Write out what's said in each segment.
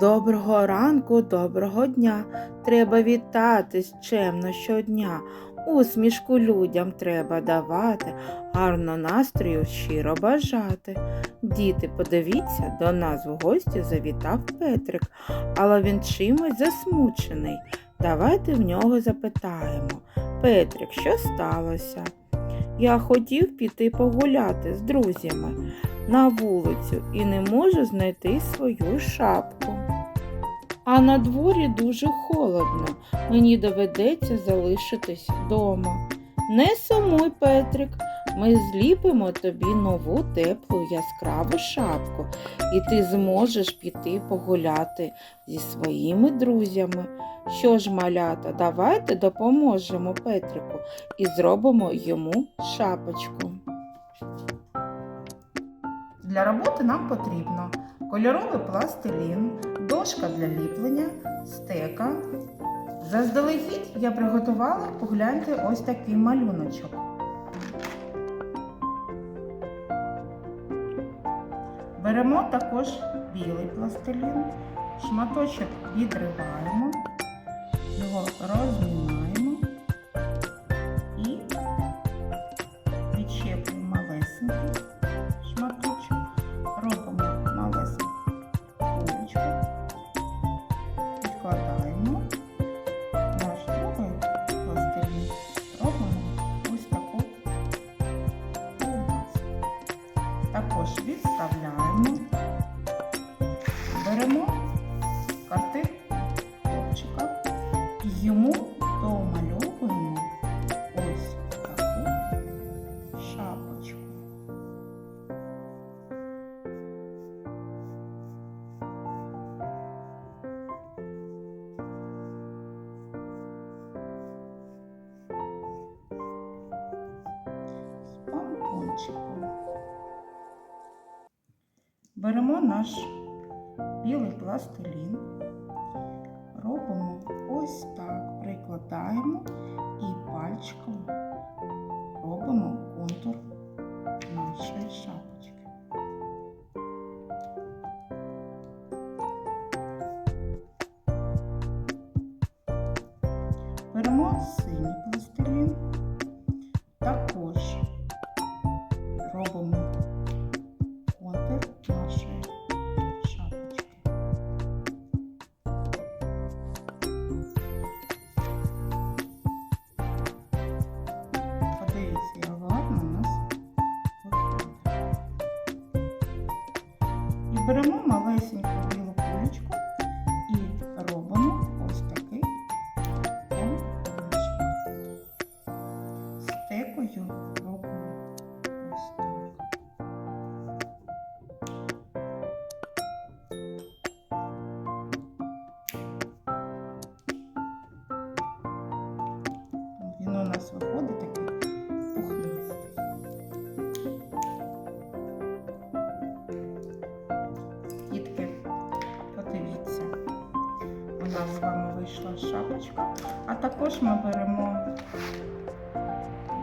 Доброго ранку, доброго дня. Треба вітатись чемно щодня. Усмішку людям треба давати, гарно настрою щиро бажати. Діти, подивіться, до нас в гості завітав Петрик, але він чимось засмучений. Давайте в нього запитаємо. Петрик, що сталося? Я хотів піти погуляти з друзями на вулицю і не можу знайти свою шапку. А на дворі дуже холодно, мені доведеться залишитись вдома. Не сумуй, Петрик, ми зліпимо тобі нову теплу яскраву шапку, і ти зможеш піти погуляти зі своїми друзями. Що ж, малята, давайте допоможемо Петрику і зробимо йому шапочку. Для роботи нам потрібно кольоровий пластилін, дошка для ліплення, стека. Заздалегідь я приготувала, погляньте, ось такий малюночок. Беремо також білий пластилін, шматочок відриваємо, його розмінаємо Також відставляємо, Беремо наш білий пластилін, робимо ось так, прикладаємо і пальчиком робимо контур нашої шапочки. Беремо синій пластилін, також робимо беремо малесеньку білу кулечку і робимо ось такий. Стекою нас з вами вийшла шапочка, а також ми беремо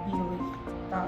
білий та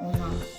у нас.